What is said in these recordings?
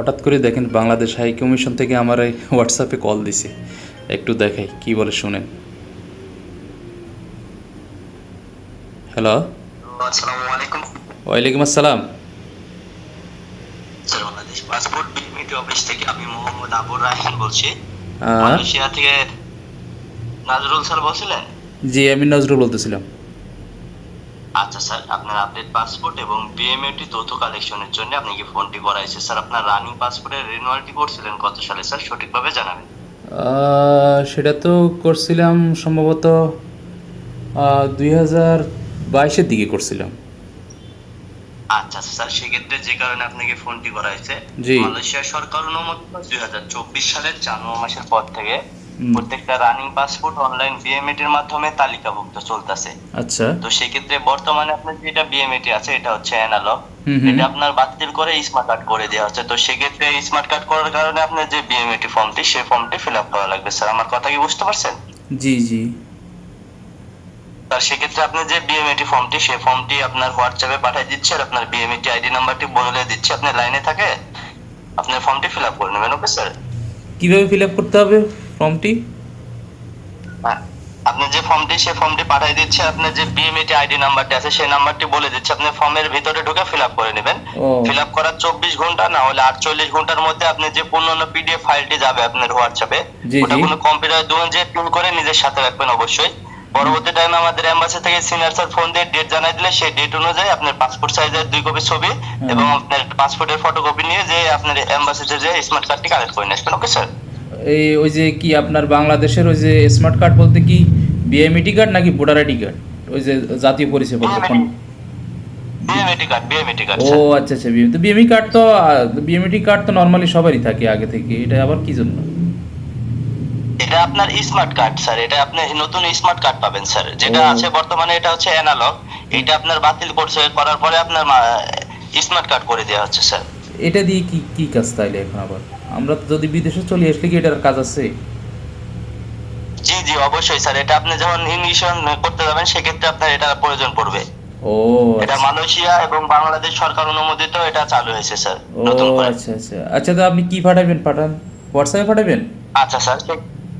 হঠাৎ করে দেখেন বাংলাদেশ হাই কমিশন থেকে আমার এই হোয়াটসঅ্যাপে কল দিছে। একটু দেখাই কি বলে শুনেন। হ্যালো ওয়ালাইকুম আসসালাম। বাংলাদেশ পাসপোর্ট বিমিটি অফিস থেকে আমি মোহাম্মদ আবুর রায়হান বলছি। আহ, মালয়েশিয়া থেকে নাজরুল স্যার বলছিলেন? জি আমি নজরুল বলতেছিলাম। আচ্ছা স্যার আপনার আপডেট পাসপোর্ট এবং বিএমএটি তথ্য কালেকশনের জন্য আপনি কি ফোনটি করাইছে স্যার আপনার রানিং পাসপোর্টের রিনুয়ালটি করছিলেন কত সালে স্যার সঠিকভাবে জানাবেন সেটা তো করছিলাম সম্ভবত দুই হাজার বাইশের দিকে করছিলাম আচ্ছা স্যার সেক্ষেত্রে যে কারণে আপনাকে ফোনটি করা হয়েছে। মালয়েশিয়া সরকার অনুমোদিত দুই হাজার চব্বিশ সালের জানুয়ারি মাসের পর থেকে। প্রত্যেকটা রানিং পাসপোর্ট অনলাইন বিএমএটির মাধ্যমে তালিকাভুক্ত চলতেছে। আচ্ছা। তো সেক্ষেত্রে বর্তমানে আপনার যেটা বিএমএটি আছে এটা হচ্ছে অ্যানালগ। এটা আপনার বাতিল করে স্মার্ট কার্ড করে দেওয়া হচ্ছে। তো সেক্ষেত্রে স্মার্ট কার্ড করার কারণে আপনার যে বিএমএটি ফর্মটি সেই ফর্মটি ফিল আপ করা লাগবে। স্যার আমার কথা কি বুঝতে পারছেন? জি জি। স্যার সেক্ষেত্রে আপনি যে বিএমএটি ফর্মটি সেই ফর্মটি আপনার হোয়াটসঅ্যাপে পাঠিয়ে দিচ্ছে আর আপনার বিএমএটি আইডি নাম্বারটি বলে দিচ্ছে। আপনি লাইনে থাকে আপনি ফর্মটি ফিল আপ করে নেবেন ওকে স্যার কীভাবে ফিল আপ করতে হবে? ফর্মটি। আপনি যে ফর্মটি সেই ফর্মটি পাঠিয়ে দিচ্ছে আপনার যে বিএমএটি আইডি নাম্বারটি আছে সেই নাম্বারটি বলে দিচ্ছে আপনি ফর্মের ভিতরে ঢুকে ফিল আপ করে নেবেন। ফিল আপ করার চব্বিশ ঘণ্টা না হলে আটচল্লিশ ঘণ্টার মধ্যে আপনি যে পূর্ণ পিডিএফ ফাইলটি যাবে আপনার হোয়াটসঅ্যাপে ওটা কোনো কম্পিউটার দোকান যে প্রিন্ট করে নিজের সাথে রাখবেন অবশ্যই। পরবর্তী টাইমে আমাদের এম্বাসি থেকে সিনিয়র স্যার ফোন দিয়ে ডেট জানাই দিলে সেই ডেট অনুযায়ী আপনার পাসপোর্ট সাইজের দুই কপি ছবি এবং আপনার পাসপোর্টের ফটোকপি নিয়ে যে আপনার এম্বাসিতে যে স্মার্ট কার্ডটি কালেক্ট করে নিয়ে আসবেন ওকে স্যার এই ওই যে কি আপনার বাংলাদেশের ওই যে স্মার্ট কার্ড বলতে কি বিএমইটি কার্ড নাকি ভোটার আইডি কার্ড ওই যে জাতীয় পরিচয়পত্র ও আচ্ছা আচ্ছা তো বিএমই কার্ড তো বিএমইটি কার্ড তো নর্মালি সবারই থাকে আগে থেকে এটা আবার কি জন্য? এটা আপনার স্মার্ট কার্ড স্যার এটা আপনি নতুন স্মার্ট কার্ড পাবেন স্যার যেটা আছে বর্তমানে এটা হচ্ছে অ্যানালগ এটা আপনার বাতিল করছে করার পরে আপনার স্মার্ট কার্ড করে দেওয়া হচ্ছে স্যার এটা দিয়ে কি কি কাজ তাইলে এখন আবার? আমরা তো যদি বিদেশে চলে আসলে কি এটার কাজ আছে? জি জি অবশ্যই স্যার। এটা আপনি যখন ইমিশন করতে যাবেন সেক্ষেত্রে আপনার এটা প্রয়োজন পড়বে। ও এটা আচ্ছা। মালয়েশিয়া এবং বাংলাদেশ সরকার অনুমোদিত এটা চালু হয়েছে স্যার নতুন করে। আচ্ছা আচ্ছা। আচ্ছা তো আপনি কি পাঠাবেন? পাঠান। হোয়াটসঅ্যাপে পাঠাবেন? আচ্ছা স্যার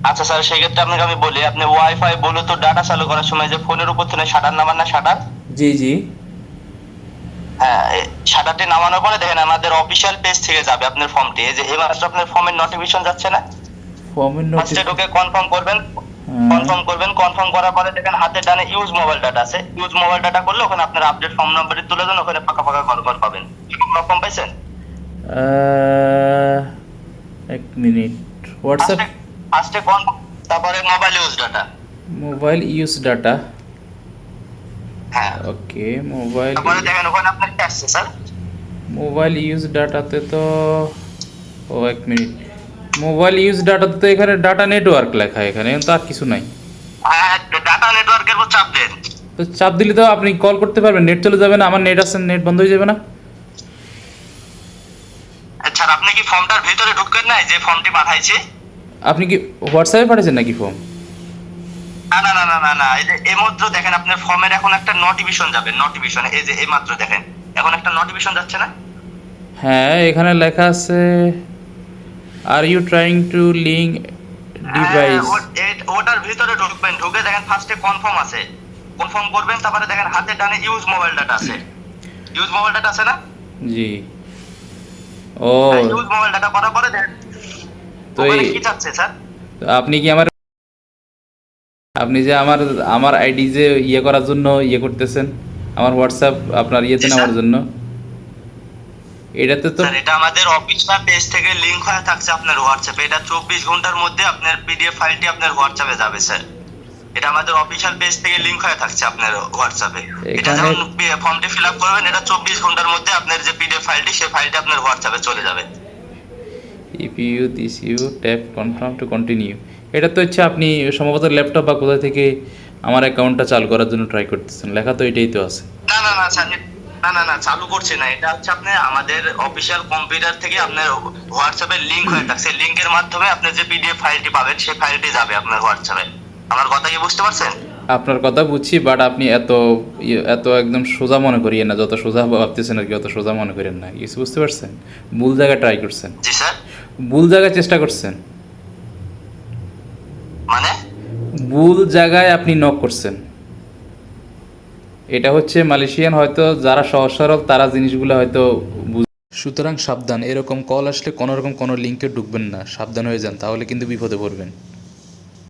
আচ্ছা স্যার সেক্ষেত্রে আপনাকে আমি বলি আপনি ওয়াইফাই ব্লুটুথ ডাটা চালু করার সময় যে ফোনের উপর থেকে শাটার নামান না শাটার জি জি। হ্যাঁ শাটারটি নামানোর পরে দেখেন আমাদের অফিসিয়াল পেজ থেকে যাবে আপনার ফর্মটি এই যে এবার আপনার ফর্মের নোটিফিকেশন যাচ্ছে না? ফর্মের নোটিস ঢুকে কনফার্ম করবেন কনফার্ম করবেন কনফার্ম করার পরে দেখেন হাতে ডানে ইউজ মোবাইল ডাটা আছে। ইউজ মোবাইল ডাটা করলে ওখানে আপনার আপডেট ফর্ম নাম্বারটি তুলে দেন ওখানে ফাঁকা ফাঁকা কল কল পাবেন। রকম পাইছেন? এক মিনিট। হোয়াটসঅ্যাপ ফার্স্টে কনফার্ম তারপরে mobile use data mobile use data হ্যাঁ ওকে মোবাইল তারপরে দেখেন ওখানে আপনার কি আসছে স্যার? মোবাইল ইউজ ডাটাতে তো ও এক মিনিট মোবাইল ইউজ ডাটাতে তো এখানে ডাটা নেটওয়ার্ক লেখা এখানে তো আর কিছু নাই। ডাটা নেটওয়ার্কের উপর চাপ দেন। তো চাপ দিলে তো আপনি কল করতে পারবেন নেট চলে যাবে না আমার নেট আছে নেট বন্ধ হয়ে যাবে না। আচ্ছা আপনি কি ফর্মটার ভিতরে ঢুকবেন না যে ফর্মটি পাঠাইছে? আপনি কি হোয়াটসঅ্যাপে পাঠিয়েছেন নাকি ফর্ম না না না না না না। এই যে দেখেন আপনার ফর্মের এখন একটা নোটিফিকেশন যাবে নোটিফিকেশন এই যে দেখেন। এখন একটা নোটিফিকেশন যাচ্ছে না? হ্যাঁ এখানে লেখা আছে are you trying to link device ওটার ভিতরে ঢুকবেন ঢুকে দেখেন ফার্স্টে কনফার্ম আছে। কনফার্ম করবেন তারপরে দেখেন হাতে ডানে ইউজ মোবাইল ডাটা আছে। ইউজ মোবাইল ডাটা আছে না? জি। ও। ইউজ মোবাইল ডাটা করার পরে দেখেন তো কি চাচ্ছে স্যার? আপনি কি আমার আপনি যে আমার আমার আইডি যে ইয়ে করার জন্য ইয়ে করতেছেন আমার হোয়াটসঅ্যাপ আপনার ইয়েতে নেওয়ার জন্য এটাতে তো এটা আমাদের অফিসিয়াল পেজ থেকে লিংক হয়ে থাকছে আপনার হোয়াটসঅ্যাপে এটা চব্বিশ ঘণ্টার মধ্যে আপনার পিডিএফ ফাইলটি আপনার হোয়াটসঅ্যাপে যাবে স্যার। এটা আমাদের অফিসিয়াল পেজ থেকে লিংক হয়ে থাকছে আপনার হোয়াটসঅ্যাপে এটা যখন ফর্মটি ফিল আপ করবেন এটা চব্বিশ ঘণ্টার মধ্যে আপনার যে পিডিএফ ফাইলটি সেই ফাইলটি আপনার হোয়াটসঅ্যাপে চলে যাবে। If you this you tap confirm to continue এটা তো হচ্ছে আপনি সম্ভবত ল্যাপটপ বা কোথা থেকে আমার অ্যাকাউন্টটা চালু করার জন্য ট্রাই করতেছেন। লেখা তো এটাই তো আছে। না না না স্যার না না না চালু করছে না। এটা হচ্ছে আপনি আমাদের অফিসিয়াল কম্পিউটার থেকে আপনার হোয়াটসঅ্যাপে লিংক হয়ে থাকছে লিংকের মাধ্যমে আপনি যে পিডিএফ ফাইলটি পাবেন সেই ফাইলটি যাবে আপনার হোয়াটসঅ্যাপে। আমার কথা কি বুঝতে পারছেন? আপনার কথা বুঝছি বাট আপনি এত ইয়ে- এত একদম সোজা মনে করিয়েন না। যত সোজা ভাবতেছেন আর কি অত সোজা মনে করেন না। কিছু বুঝতে পারছেন? ভুল জায়গায় ট্রাই করছেন। জি স্যার। ভুল জায়গায় চেষ্টা করছেন? মানে? ভুল জায়গায় আপনি নক করছেন। এটা হচ্ছে মালয়েশিয়ান হয়তো যারা সহজ সরল তারা জিনিসগুলো হয়তো বুঝ- সুতরাং সাবধান এরকম কল আসলে কোনো রকম কোনো লিঙ্কে ঢুকবেন না। সাবধান হয়ে যান তাহলে কিন্তু বিপদে পড়বেন।